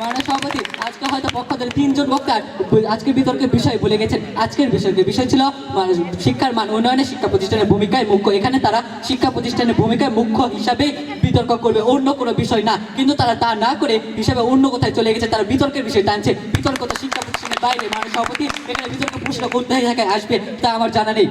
মাননীয় সভাপতি, আজকে হয়তো পক্ষ থেকে তিনজন বক্তার আজকের বিতর্কের বিষয় বলে গেছেন। আজকের বিষয়কে বিষয় ছিল মানে শিক্ষার মান উন্নয়নে শিক্ষা প্রতিষ্ঠানের ভূমিকায় মুখ্য। এখানে তারা শিক্ষা প্রতিষ্ঠানের ভূমিকায় মুখ্য হিসাবে বিতর্ক করবে, অন্য কোনো বিষয় না। কিন্তু তারা তা না করে হিসাবে অন্য কোথায় চলে গেছে, তারা বিতর্কের বিষয় টানছে। বিতর্ক তো শিক্ষা প্রতিষ্ঠানের বাইরে মাননীয় সভাপতি, এখানে বিতর্ক প্রশ্ন করতে থাকে, আসবে, তা আমার জানা নেই।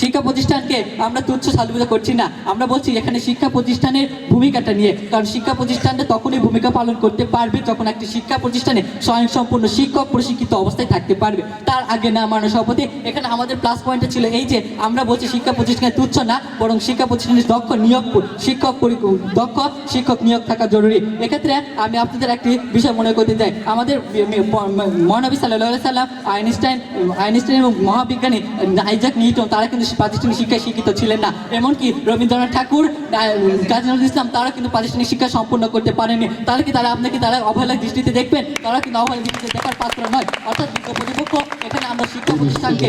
শিক্ষা প্রতিষ্ঠানকে আমরা তুচ্ছ সাধুবাদ করছি না। আমরা বলছি এখানে শিক্ষা প্রতিষ্ঠানের ভূমিকাটা নিয়ে। কারণ শিক্ষা প্রতিষ্ঠানটা তখনই ভূমিকা পালন করতে পারবে যখন একটি শিক্ষা প্রতিষ্ঠানে স্বয়ংসম্পূর্ণ শিক্ষক প্রশিক্ষিত অবস্থায় থাকতে পারবে। তার আগে না মানব সভাপতি এখানে আমাদের প্লাস পয়েন্টটা ছিল এই যে, আমরা বলছি শিক্ষা প্রতিষ্ঠানে তুচ্ছ না, বরং শিক্ষা প্রতিষ্ঠানের দক্ষ নিয়োগ শিক্ষক দক্ষ শিক্ষক নিয়োগ থাকা জরুরি। এক্ষেত্রে আমি আপনাদের একটি বিষয় মনে করতে চাই। আমাদের মহানবী সাল্লাহ সাল্লাম আইনস্টাইন আইনস্টাইন এবং মহাবিজ্ঞানী আইজাক নিউটন, তারা কিন্তু প্রাতিষ্ঠানিক শিক্ষায় শিক্ষিত ছিলেন না। এমনকি রবীন্দ্রনাথ ঠাকুর কাজী নজরুল ইসলাম, তারা কিন্তু প্রাতিষ্ঠানিক শিক্ষা সম্পূর্ণ করতে পারেনি তাহলে কি তারা আপনাকে তারা অবহেলার দৃষ্টিতে দেখবেন? তারা কিন্তু অবহেলার দৃষ্টিতে দেখার পাত্র নয়। অর্থাৎ বিজ্ঞ প্রতিপক্ষ, এখানে আমরা শিক্ষা প্রতিষ্ঠানকে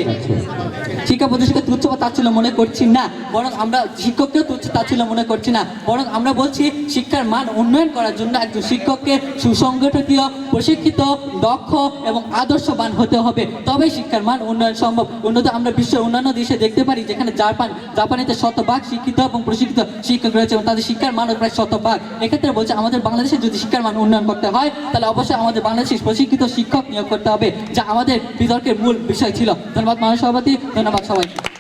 শিক্ষা প্রতিষ্ঠানকে তুচ্ছ বা তাচ্ছিল্য মনে করছি না। বরং আমরা শিক্ষককেও তুচ্ছ তাচ্ছিল্য মনে করছি না। বরং আমরা বলছি, শিক্ষার মান উন্নয়ন করার জন্য একজন শিক্ষককে সুসংগঠিত, প্রশিক্ষিত, দক্ষ এবং আদর্শবান হতে হবে। তবে শিক্ষার মান উন্নয়ন সম্ভব। উন্নত আমরা বিশ্বের অন্যান্য দেশে দেখতে পারি যেখানে জাপান জাপানিতে শতভাগ শিক্ষিত এবং প্রশিক্ষিত শিক্ষক রয়েছে এবং তাদের শিক্ষার মানও প্রায় শতভাগ। এক্ষেত্রে বলছে আমাদের বাংলাদেশে যদি শিক্ষার মান উন্নয়ন করতে হয়, তাহলে অবশ্যই আমাদের বাংলাদেশে প্রশিক্ষিত শিক্ষক নিয়োগ করতে হবে, যা আমাদের বিতর্কের মূল বিষয় ছিল। ধন্যবাদ মানব সভাপতি ধন্যবাদ সবাই